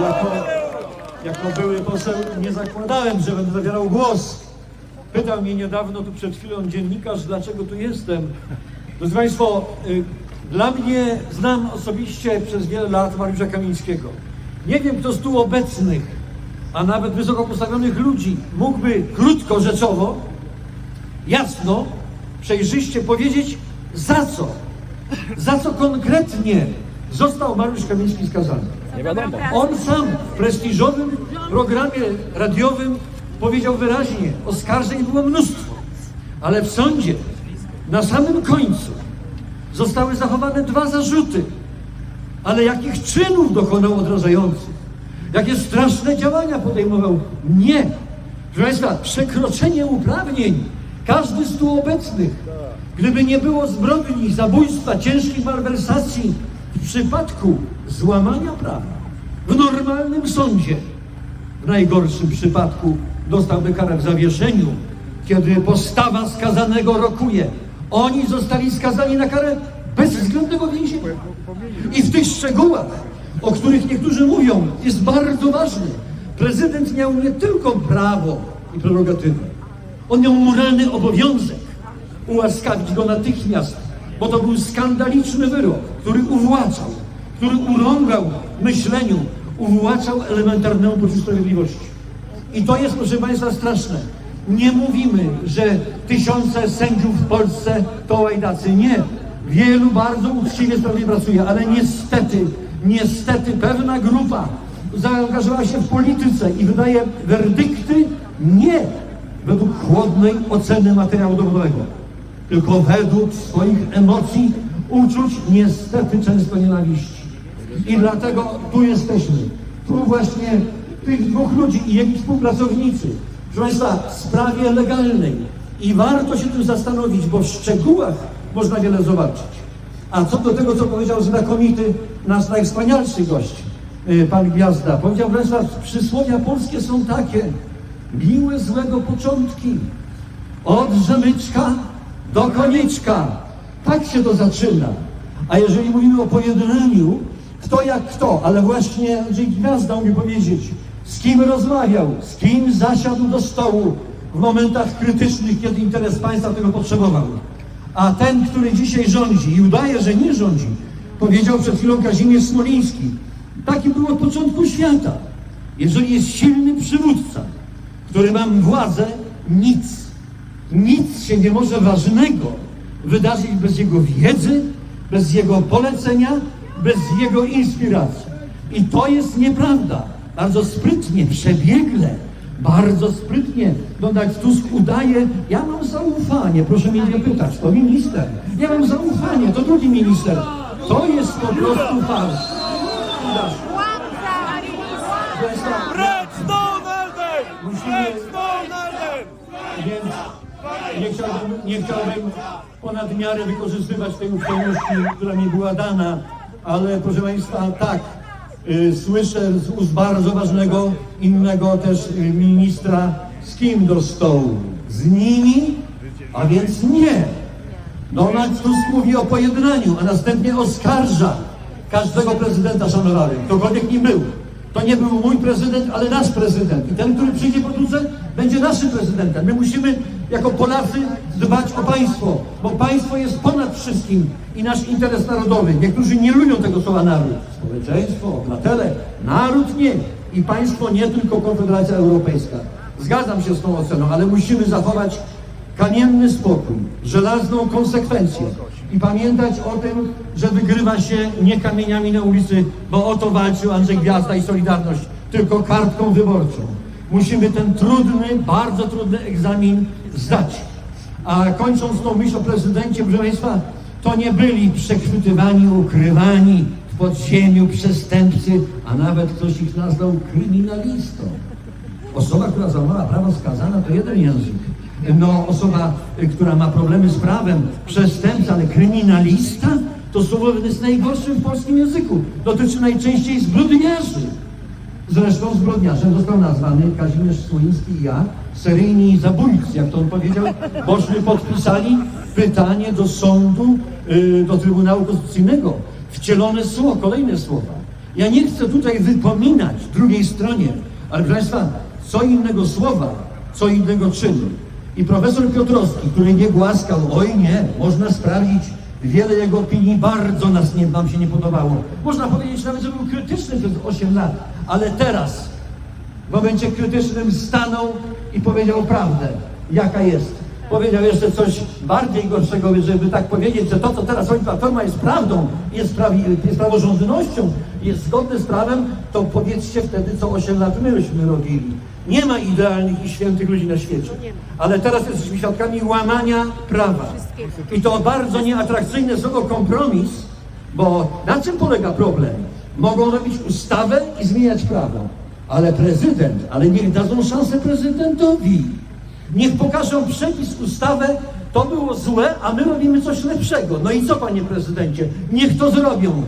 jako, jako były poseł nie zakładałem, że będę zabierał głos. Pytał mnie niedawno tu przed chwilą dziennikarz, dlaczego tu jestem. Drodzy Państwo, y, dla mnie znam osobiście przez wiele lat Mariusza Kamińskiego. Nie wiem, kto z tu obecnych, a nawet wysoko postawionych ludzi mógłby krótko, rzeczowo, jasno, przejrzyście powiedzieć, za co, za co konkretnie został Mariusz Kamiński skazany. Nie wiadomo. On sam w prestiżowym programie radiowym powiedział wyraźnie, oskarżeń było mnóstwo, ale w sądzie na samym końcu zostały zachowane dwa zarzuty. Ale jakich czynów dokonał odrażających? Jakie straszne działania podejmował? Nie. Proszę Państwa, przekroczenie uprawnień. Każdy z tu obecnych, gdyby nie było zbrodni, zabójstwa, ciężkich malwersacji, w przypadku złamania prawa, w normalnym sądzie, w najgorszym przypadku dostałby karę w zawieszeniu, kiedy postawa skazanego rokuje. Oni zostali skazani na karę bezwzględnego więzienia. I w tych szczegółach, o których niektórzy mówią, jest bardzo ważny. Prezydent miał nie tylko prawo i prerogatywę, on miał moralny obowiązek ułaskawić go natychmiast, bo to był skandaliczny wyrok, który uwłaczał, który urągał myśleniu, uwłaczał elementarnemu poczuciu sprawiedliwości. I to jest, proszę Państwa, straszne. Nie mówimy, że tysiące sędziów w Polsce to łajdacy. Nie. Wielu bardzo uczciwie sprawiedliwie pracuje, ale niestety, niestety pewna grupa zaangażowała się w polityce i wydaje werdykty nie według chłodnej oceny materiału dowodowego, tylko według swoich emocji, uczuć, niestety często nienawiści. I dlatego tu jesteśmy. Tu właśnie tych dwóch ludzi i ich współpracownicy. Proszę Państwa, w sprawie legalnej. I warto się tym zastanowić, bo w szczegółach można wiele zobaczyć. A co do tego, co powiedział znakomity nasz najwspanialszy gość, y, pan Gwiazda. Powiedział, proszę przysłowia polskie są takie. Miłe złego początki. Od rzemyczka do konieczka. Tak się to zaczyna. A jeżeli mówimy o pojednaniu, kto jak kto, ale właśnie Andrzej Gwiazda umie powiedzieć, z kim rozmawiał, z kim zasiadł do stołu w momentach krytycznych, kiedy interes państwa tego potrzebował. A ten, który dzisiaj rządzi i udaje, że nie rządzi, powiedział przed chwilą Kazimierz Smoliński. Taki był od początku świata. Jeżeli jest silny przywódca, który ma władzę, nic, nic się nie może ważnego wydarzyć bez jego wiedzy, bez jego polecenia, bez jego inspiracji. I to jest nieprawda. Bardzo sprytnie, przebiegle, bardzo sprytnie Donald Tusk udaje, ja mam zaufanie, proszę mnie nie pytać, to minister. Ja mam zaufanie, to drugi minister. To jest po prostu Państwa, Precz Donaldem! Precz Donaldem! Więc nie chciałbym, nie chciałbym ponad miarę wykorzystywać tej uprzejmości, która mi była dana, ale proszę Państwa, tak, y, słyszę z ust bardzo ważnego innego też y, ministra, z kim do stołu? Z nimi? A więc nie. Donald Tusk mówi o pojednaniu, a następnie oskarża każdego prezydenta szanowany, ktokolwiek nim był. To nie był mój prezydent, ale nasz prezydent. I ten, który przyjdzie po będzie naszym prezydentem. My musimy jako Polacy dbać o państwo, bo państwo jest ponad wszystkim i nasz interes narodowy. Niektórzy nie lubią tego słowa naród. Społeczeństwo, obywatele, naród nie. I państwo nie tylko Konfederacja Europejska. Zgadzam się z tą oceną, ale musimy zachować kamienny spokój, żelazną konsekwencję i pamiętać o tym, że wygrywa się nie kamieniami na ulicy, bo o to walczył Andrzej Gwiazda i Solidarność, tylko kartką wyborczą. Musimy ten trudny, bardzo trudny egzamin zdać. A kończąc tą myśl o prezydencie, proszę Państwa, to nie byli przechwytywani, ukrywani w podziemiu przestępcy, a nawet ktoś ich nazwał kryminalistą. Osoba, która złamała prawo skazana, to jeden język. No, osoba, która ma problemy z prawem, przestępca, ale kryminalista, to słowo jest najgorszym w polskim języku. Dotyczy najczęściej zbrodniarzy. Zresztą zbrodniarzem został nazwany Kazimierz Słoński i ja, seryjni zabójcy, jak to on powiedział, bośmy podpisali pytanie do sądu, y, do Trybunału Konstytucyjnego. Wcielone słowo, kolejne słowa. Ja nie chcę tutaj wypominać drugiej stronie, ale proszę Państwa, co innego słowa, co innego czynu. I profesor Piotrowski, który nie głaskał, oj nie, można sprawdzić wiele jego opinii, bardzo nas nie, nam się nie podobało. Można powiedzieć nawet, że był krytyczny przez 8 lat, ale teraz w momencie krytycznym stanął i powiedział prawdę, jaka jest. Powiedział jeszcze coś bardziej gorszego, żeby tak powiedzieć, że to, co teraz robi Platforma jest prawdą, jest, prawi, jest praworządnością, jest zgodne z prawem, to powiedzcie wtedy, co 8 lat myśmy robili. Nie ma idealnych i świętych ludzi na świecie, ale teraz jesteśmy świadkami łamania prawa. I to bardzo nieatrakcyjne słowo kompromis, bo na czym polega problem? Mogą robić ustawę i zmieniać prawo. Ale prezydent, ale niech dadzą szansę prezydentowi. Niech pokażą przepis, ustawę, to było złe, a my robimy coś lepszego. No i co, panie prezydencie? Niech to zrobią.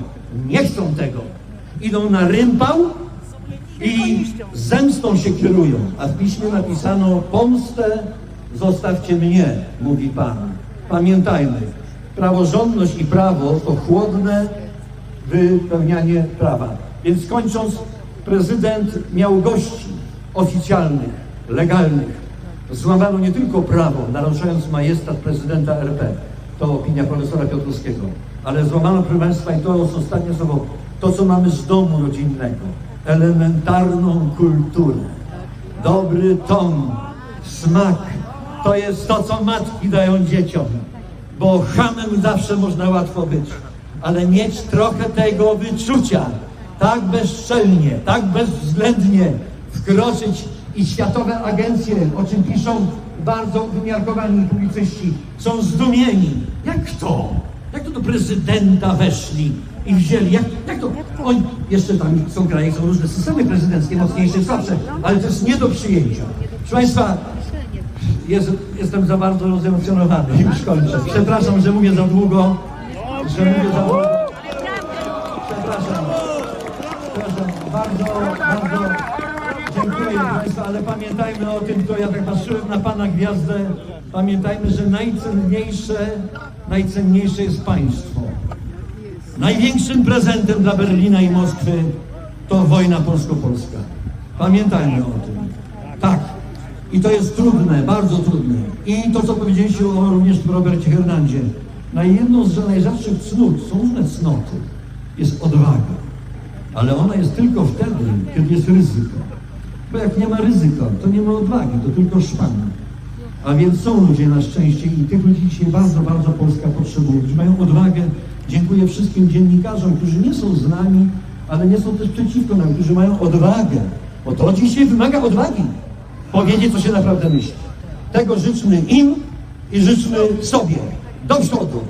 Nie chcą tego. Idą na rympał i zemstą się kierują. A w piśmie napisano pomstę zostawcie mnie, mówi Pan. Pamiętajmy, praworządność i prawo to chłodne wypełnianie prawa. Więc kończąc, prezydent miał gości oficjalnych, legalnych. Złamano nie tylko prawo, naruszając majestat prezydenta RP, to opinia profesora Piotrowskiego, ale złamano, proszę Państwa, i to ostatnie słowo, to co mamy z domu rodzinnego, elementarną kulturę, dobry ton, smak, to jest to, co matki dają dzieciom, bo hamem zawsze można łatwo być, ale mieć trochę tego wyczucia, tak bezczelnie, tak bezwzględnie wkroczyć i światowe agencje, o czym piszą bardzo wymiarkowani publicyści, są zdumieni. Jak to? Jak to do prezydenta weszli i wzięli? Jak, jak to? Oni, jeszcze tam są kraje, są różne systemy prezydenckie, mocniejsze słabsze, ale to jest nie do przyjęcia. Proszę Państwa, jest, jestem za bardzo rozemocjonowany, już kończę. Przepraszam, że mówię za długo, że mówię za długo. Przepraszam. Przepraszam, bardzo, bardzo dziękuję Państwa, ale pamiętajmy o tym, to ja tak patrzyłem na Pana gwiazdę, pamiętajmy, że najcenniejsze, najcenniejsze jest państwo. Największym prezentem dla Berlina i Moskwy to wojna polsko-polska. Pamiętajmy o tym. Tak. I to jest trudne, bardzo trudne. I to, co powiedzieliście o również Robercie Hernandzie. Na jedną z najrzadszych cnót, są różne cnoty, jest odwaga. Ale ona jest tylko wtedy, kiedy jest ryzyko. Bo jak nie ma ryzyka, to nie ma odwagi, to tylko szpan. A więc są ludzie na szczęście i tych ludzi dzisiaj bardzo, bardzo Polska potrzebuje, którzy mają odwagę. Dziękuję wszystkim dziennikarzom, którzy nie są z nami, ale nie są też przeciwko nam, którzy mają odwagę. Bo to dzisiaj wymaga odwagi. Powiedzieć, co się naprawdę myśli. Tego życzmy im i życzmy sobie. Do przodu.